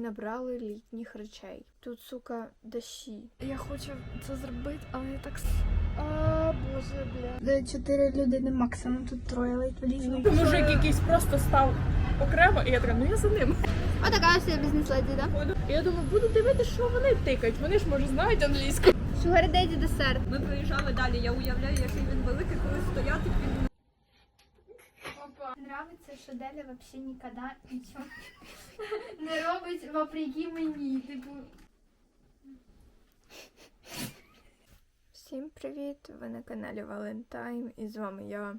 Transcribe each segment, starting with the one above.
Набрали літніх речей. Тут, сука, дощі. Я хочу це зробити, але я так. с- А, боже, бля. Де чотири людини максимум, тут троє ледь влізли. Мужик якийсь просто став окремо, і я така, ну я за ним. А така ось бізнес-леді, да? Я думаю, буду дивитися, що вони тикають. Вони ж може знають англійську. Daddy десерт. Ми проїжджали далі. Я уявляю, який він великий, коли стояти під Нравиться, що Деля вообще ніколи нічого не робить вопреки мені. Всім привіт! Ви на каналі Валентайн і з вами я,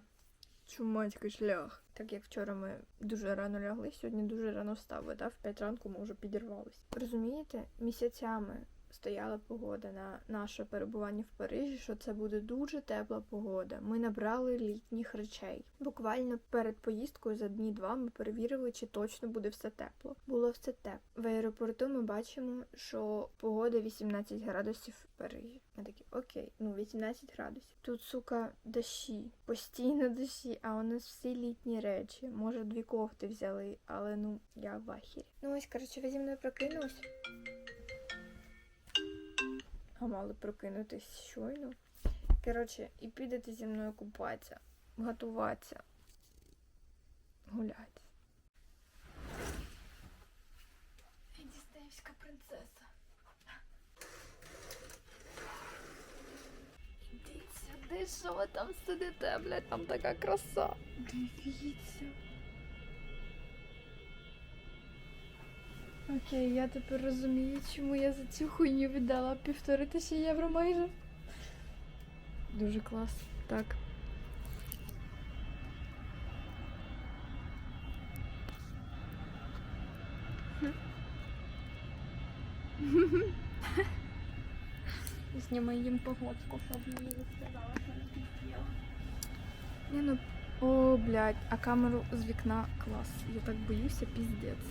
Чумацький шлях. Так як вчора ми дуже рано лягли, сьогодні дуже рано встали, да? в 5 ранку ми вже підірвались. Розумієте, місяцями стояла погода на наше перебування в Парижі, що це буде дуже тепла погода. Ми набрали літніх речей. Буквально перед поїздкою за дні два ми перевірили, чи точно буде все тепло. Було все тепло. В аеропорту ми бачимо, що погода 18 градусів в Парижі. Ми такі, окей, ну 18 градусів. Тут, сука, дощі, постійно дощі, а у нас всі літні речі. Може, дві кофти взяли, але ну я в ахірі. Ну ось, коротше, ви зі мною прокинулись. А мали прокинутись щойно. Коротше, і підете зі мною купатися, готуватися, гуляти. Дістаївська принцеса. Ідіть сюди, що ви там сидите, блядь, там така краса. Дивіться. Окей, я тепер розумію, чому я за цю хуйню віддала півтори тисячі євро майже. Дуже клас. Так. Знімай їм погодку, щоб мені не сказала, що не пізділа. О, блядь, а камеру з вікна клас. Я так боюся, піздець.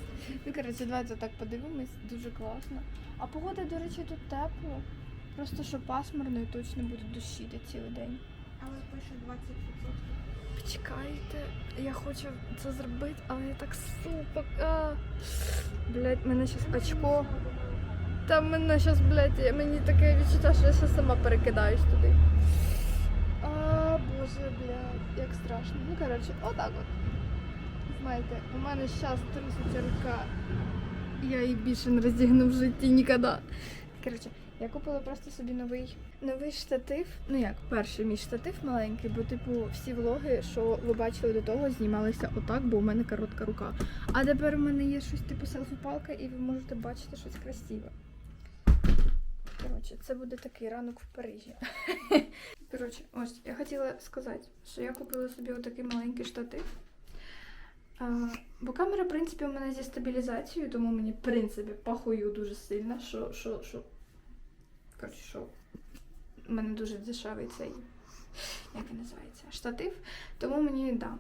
Ну, коротше, давайте так подивимось, дуже класно. А погода, до речі, тут тепло. Просто що пасмурно і точно буде дощити цілий день. але пише 20%. Почекайте, я хочу це зробити, але я так сука. А. Блядь, мене зараз очко. Та мене зараз, блядь, мені таке відчуття, що я зараз сама перекидаюсь туди. Коротше, отак от. Знаєте, у мене зараз труситься рука. Я її більше не роздягну в житті ніколи. Коротше, я купила просто собі новий новий штатив. Ну як, перший мій штатив маленький, бо типу всі влоги, що ви бачили до того, знімалися отак, бо у мене коротка рука. А тепер у мене є щось типу селфі-палка, і ви можете бачити щось красиве. Коротше, це буде такий ранок в Парижі. Коротше, ось я хотіла сказати, що я купила собі отакий маленький штатив. А, бо камера, в принципі, у мене зі стабілізацією, тому мені, в принципі, похую дуже сильно, що, що, що. Коротше, що у мене дуже дешевий цей, як він називається, штатив. Тому мені, да.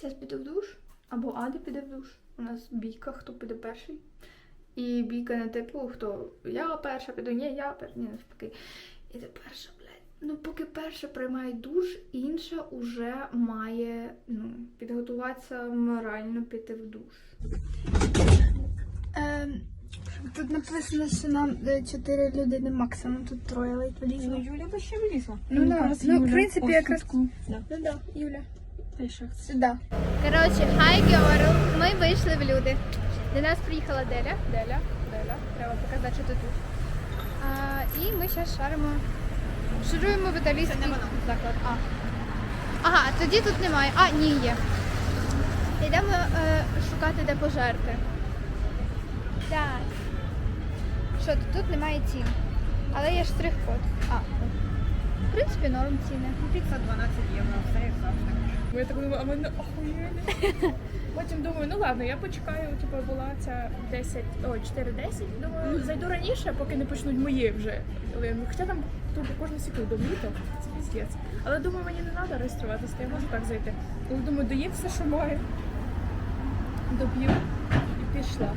Зараз піду в душ, або Ада піде в душ. У нас бійка, хто піде перший. І бійка не типу, хто я перша піду, ні, я перша, ні, навпаки. І ти перша, блядь. Ну, поки перша приймає душ, інша уже має ну, підготуватися морально піти в душ. Ем, тут написано, що нам е, чотири людини максимум, тут троє ледь влізли. Юля би ще вилізла. Ну, да. ну, в принципі, якраз. Да. Ну да, Юля. Й що? Сюди. Коротше, hi girl, ми вийшли в люди. До нас приїхала Деля. Деля, Деля. Треба показати, що ти тут. А, і ми зараз шаримо. Шаруємо в італійський заклад. А. Ага, тоді тут немає. А, ні, є. Йдемо е, шукати, де пожерти. Так. Що тут? Немає цін. Але є штрих-код. А. В принципі, норм ціни. Піца 12 євро, все як завжди. Я так думаю, а мене охуєнно. Потім думаю, ну ладно, я почекаю, типу, була ця 10, о, 4-10. Думаю, зайду раніше, поки не почнуть мої вже. лин. Хоча там тупо кожну секунду літо, це піздець. Але думаю, мені не треба реєструватися, я можу так зайти. Але думаю, доїм все, що маю. Доб'ю і пішла.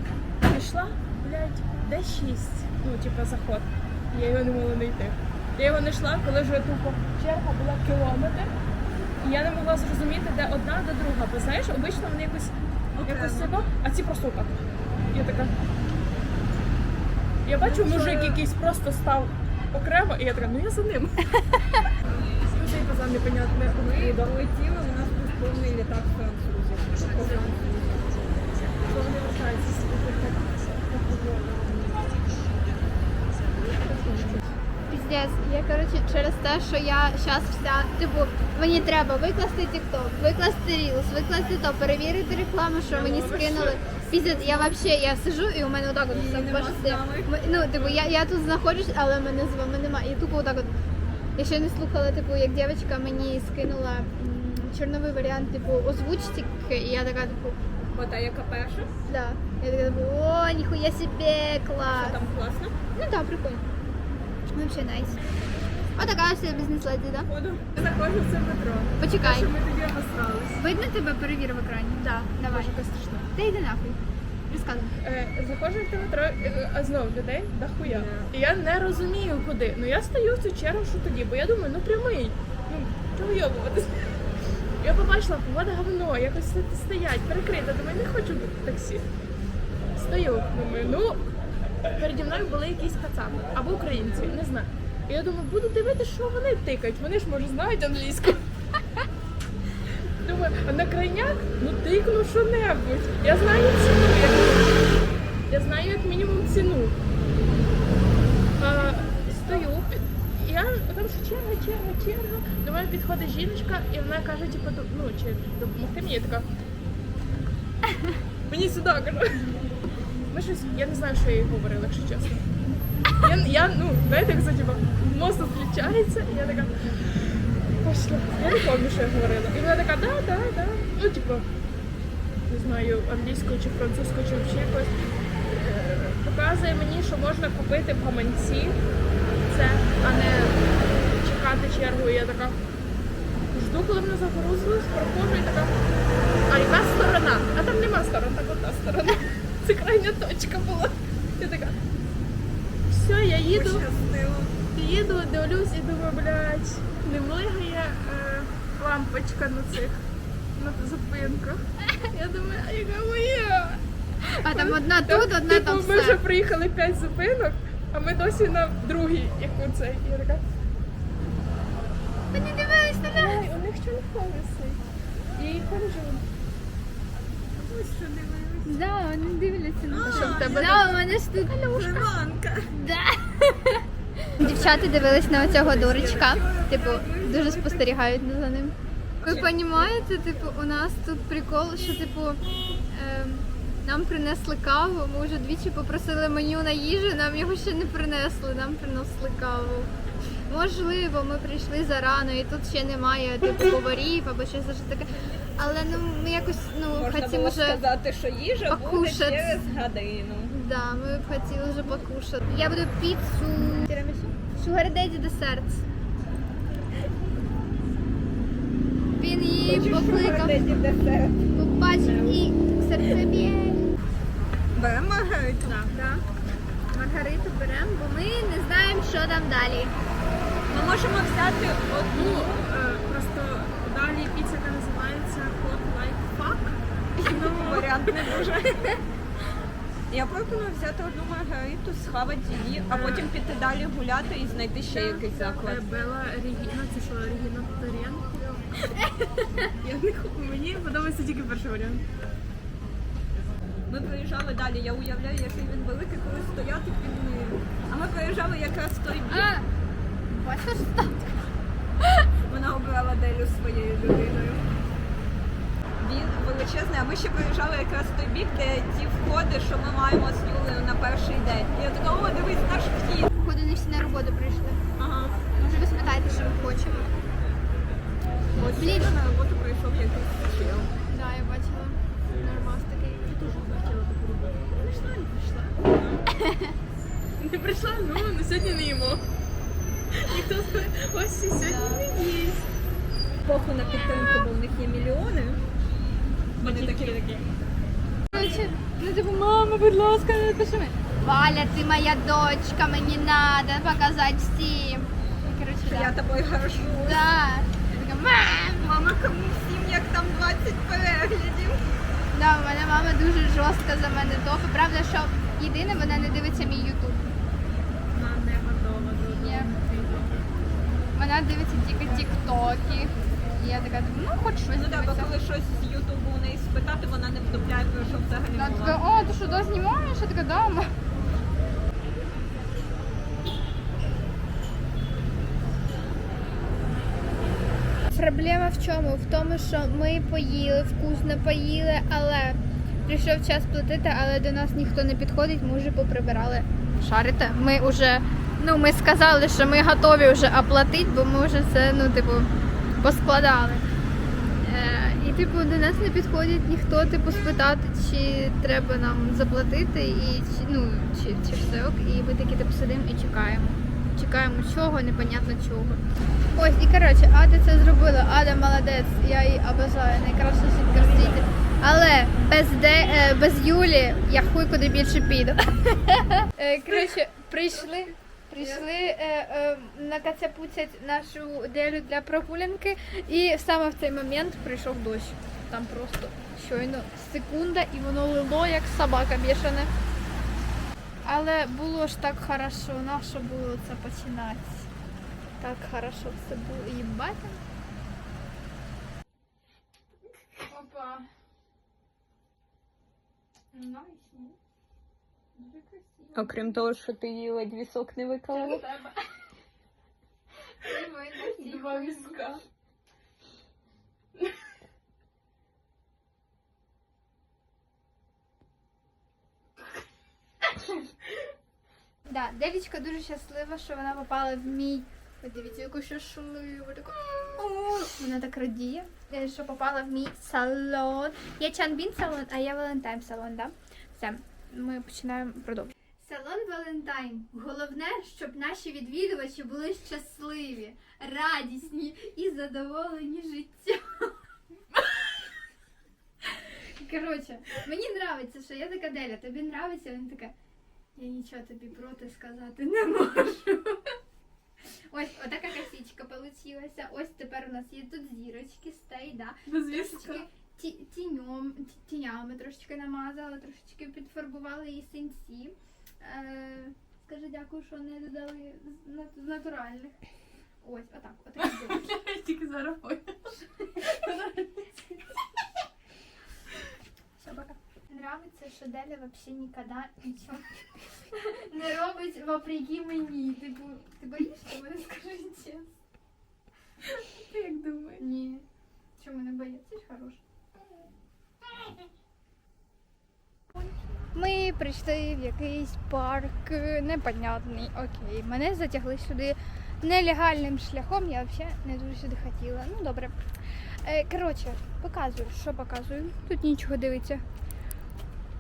Пішла, блядь, де 6. Ну, типу, заход. Я його не могла знайти. Я його не йшла, коли вже тупо черга була кілометр. І я не могла зрозуміти, де одна, де друга. Бо знаєш, обично вони якось якось себе, а ці просто отак. Я така. Я бачу, мужик якийсь просто став окремо, і я така, ну я за ним. Ну, цей пацан непонятне. Ми долетіли, у нас був повний літак французів. Що вони вертаються з Піздець, я коротше через те, що я зараз вся, типу, мені треба викласти TikTok, викласти Reels, викласти то, перевірити рекламу, що мені скинули. Піздець, я вообще, я сижу і у мене отак от все Ну, типу, я, я тут знаходжусь, але мене з вами немає. І тупо отак от. Я ще не слухала, типу, як дівчинка мені скинула чорновий варіант, типу, озвучки, і я така, типу, Ота яка перша, да. Я така, типу, о, ніхуя себе, клас. що там класно. Ну да, прикольно. Вообще найс. Отака ось бізнес-леді, да? Ходу. Заходжу в це метро. Почекай. Що ми тоді обосрались. Видно тебе перевір в екрані? Так, Давай. Дуже страшно. Та йди нахуй. Розказуй. Е, заходжу в те метро, е, а знов людей дохуя. І я не розумію куди. Ну я стою в цю чергу, що тоді, бо я думаю, ну прямий. Ну, чого йобуватись? Я побачила, погода говно, якось стоять, перекрита. Думаю, не хочу в таксі. Стою, думаю, ну переді мною були якісь кацапи або українці, не знаю. І я думаю, буду дивитися, що вони тикають. Вони ж може знають англійську. Думаю, а на крайняк, ну тикну що-небудь. Я знаю ціну. Я, знаю як мінімум ціну. А, стою, я там ще черга, черга, черга. До мене підходить жіночка, і вона каже, типу, «До- ну чи допомогти мені Я така. Мені сюди каже. Ми щось, я не знаю, що я їй говорила, якщо чесно. Я, я ну, знаєте, як це типу, мозок включається, і я така. Пошла. Я не пам'ятаю, що я говорила. І вона така, да, да, да. Ну, типу, не знаю, англійською чи французькою, чи взагалі якось. Е, Показує мені, що можна купити в гаманці це, а не чекати чергу. І я така жду, коли мене загрузилось, проходжу і така. А яка сторона? А там нема сторон, так одна сторона. Це крайня точка була. Я така. Все, я їду. Їду, дивлюсь і думаю, блядь, не мигає е, лампочка на цих на зупинках. Я думаю, а яка моя? А там одна Та, тут, одна типу, там Ми вже все. приїхали 5 зупинок, а ми досі на другій, як у цей. І я така, Ти не дивись на ай, у них телефон висить. І хожу. Ось що дивились. Да, вони дивляться на Що в тебе Да, у мене ж тут. Да. Дівчата дивились на оцього дурочка. Типу, дуже спостерігають за ним. Ви розумієте, типу, у нас тут прикол, що типу ем, нам принесли каву. Ми вже двічі попросили меню на їжу, нам його ще не принесли, нам принесли каву. Можливо, ми прийшли зарано і тут ще немає типу поварів або щось таке. Але ну ми якось ну Можна хотімо було вже. сказати, що їжа буде через годину. Да, ми б хотіли вже покушати. Я буду піцу. Тірамісу. Sugar Daddy десерт. Він її покликав, ті десерт? побачив і серце б'є. Беремо маргариту. Да. Маргариту беремо, бо ми не знаємо, що там далі. Ми можемо взяти одну. Е, просто далі піца, яка називається Hot Like Fuck. Ну, варіант не дуже. Я пропоную взяти одну маргариту, схавати її, а потім піти далі гуляти і знайти ще якийсь заклад. Е, Бела Регіна, це що, Регіна Торієнко? Я не хочу, мені подобається тільки перший варіант. Ми проїжджали далі, я уявляю, який він великий, коли стояти під ним. А ми проїжджали якраз той бік, бачиш, вона обрала Делю своєю людиною. Величезний, а ми ще проїжджали якраз той бік, де ті входи, що ми маємо з Юлею на перший день. І я така, о, дивись, наш вхід. Походу не всі на роботу прийшли. Ага. Може ви спитаєте, що ми хочемо. Ось Блін. на роботу прийшов якийсь чел. Да, я бачила. Нормас такий. Я теж захотіла таку роботу. Прийшла, не прийшла. Не прийшла, ну, на сьогодні не їмо. Ніхто скаже, ось і сьогодні не їсть. Поху на підтримку, бо в них є мільйони. Вони такі такі. Ну типу, мама, будь ласка, не пиши мене. Валя, ти моя дочка, мені надо показати всім. І, да. я тобою горжу. Да. Я така, мам! Мама, кому всім, як там 20 переглядів. Да, у мене мама дуже жорстка за мене топи. Правда, що єдине, вона не дивиться мій ютуб. Ні. Вона дивиться тільки тіктоки. І я така думаю, ну хоч щось Ну так, бо коли щось з Ютубу у неї спитати, вона не вдупляє, про що взагалі Вона така, о, ти що, да, знімаєш? Я така, да, ма». Проблема в чому? В тому, що ми поїли, вкусно поїли, але прийшов час платити, але до нас ніхто не підходить, ми вже поприбирали. Шарите? Ми вже, ну ми сказали, що ми готові вже оплатити, бо ми вже це, ну, типу, поскладали. Е, і типу до нас не підходить ніхто, типу, спитати, чи треба нам заплатити, і чи ну чи, чи все ок. І ми такі типу сидимо і чекаємо. Чекаємо чого, непонятно чого. Ось, і коротше, Ада це зробила. Ада молодець, я її обожаю, найкраща жінка в світі. Але без де е, без Юлі я хуй куди більше піду. Е, Коротше, прийшли. Прийшли е, е, накацяпуцять нашу делю для прогулянки, і саме в цей момент прийшов дощ. Там просто щойно секунда, і воно лило, як собака бішана. Але було ж так хорошо, нащо було це починати? Так хорошо все було. Їбать. Опа. Красиво. Окрім того, що ти її ледь вісок не виклала. Два візка. Да, Делічка дуже щаслива, що вона попала в мій. Подивіться, яку щасливу. Таку... О, Вона так радіє, е, що попала в мій салон. Я Чанбін салон, а я Валентайн салон, да? Все, ми починаємо продовжувати. Салон Валентайн. Головне, щоб наші відвідувачі були щасливі, радісні і задоволені життям. Коротше, мені подобається, що я така Деля, тобі подобається, вона така. Я нічого тобі проти сказати не можу. Ось, отака косичка получилася. Ось тепер у нас є тут зірочки, стей, да. Тіньом, ті- тінями трошечки намазала, трошечки підфарбувала її синці. Е, скажи дякую, що не додали з, натуральних. Ось, отак, отак. Я тільки зараз. Все, пока. Нравиться, що Деля вообще ніколи нічого не робить вопреки мені. Типу, ти боїшся мене, скажи чесно. Ти як думаєш? Ні. Чому не боїться? Ти ж хороша. Ми прийшли в якийсь парк непонятний. Окей. Мене затягли сюди нелегальним шляхом. Я взагалі не дуже сюди хотіла. Ну добре. Е, коротше, показую, що показую. Тут нічого дивиться.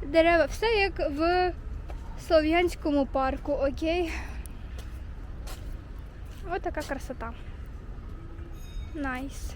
Дерева, все як в Слов'янському парку, окей. Ось така красота. Найс.